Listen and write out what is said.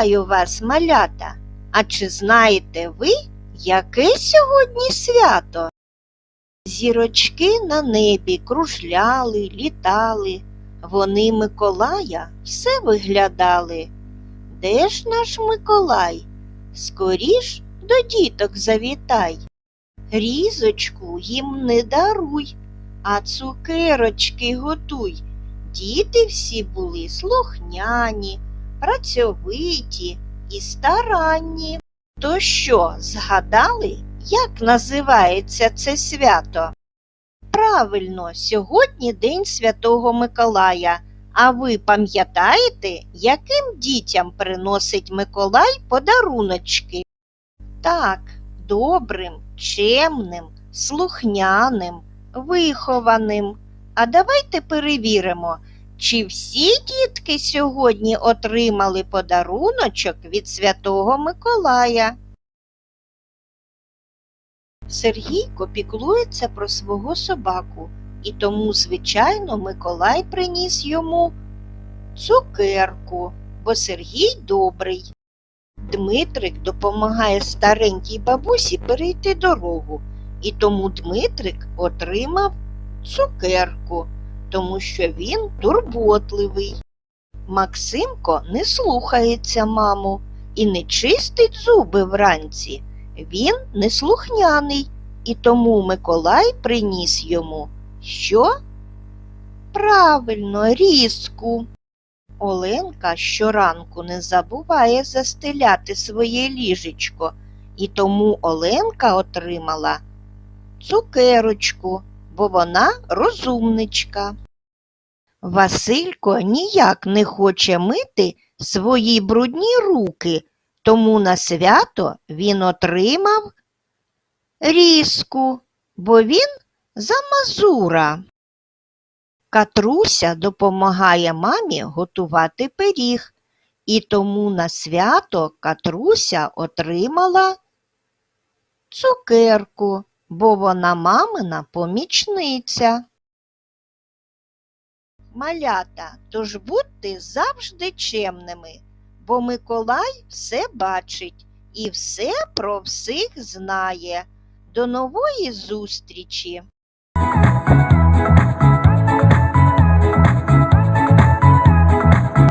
Вітаю вас, малята! А чи знаєте ви, яке сьогодні свято? Зірочки на небі кружляли, літали, вони Миколая все виглядали. Де ж наш Миколай? Скоріш до діток завітай. Різочку їм не даруй, а цукерочки готуй. Діти всі були слухняні, працьовиті і старанні. То що, згадали, як називається це свято? Правильно, сьогодні День Святого Миколая. А ви пам'ятаєте, яким дітям приносить Миколай подаруночки? Так, добрим, чемним, слухняним, вихованим. А давайте перевіримо, чи всі дітки сьогодні отримали подаруночок від Святого Миколая. Сергійко піклується про свого собаку, і тому, звичайно, Миколай приніс йому цукерку, бо Сергій добрий. Дмитрик допомагає старенькій бабусі перейти дорогу, і тому Дмитрик отримав цукерку, тому що він турботливий. Максимко не слухається маму і не чистить зуби вранці. Він неслухняний, і тому Миколай приніс йому що? Правильно, різку. Оленка щоранку не забуває застеляти своє ліжечко, і тому Оленка отримала цукерочку, бо вона розумничка. Василько ніяк не хоче мити свої брудні руки, тому на свято він отримав різку, бо він замазура. Катруся допомагає мамі готувати пиріг, і тому на свято Катруся отримала цукерку, бо вона мамина помічниця. Малята, тож будьте завжди чемними, бо Миколай все бачить і все про всіх знає. До нової зустрічі!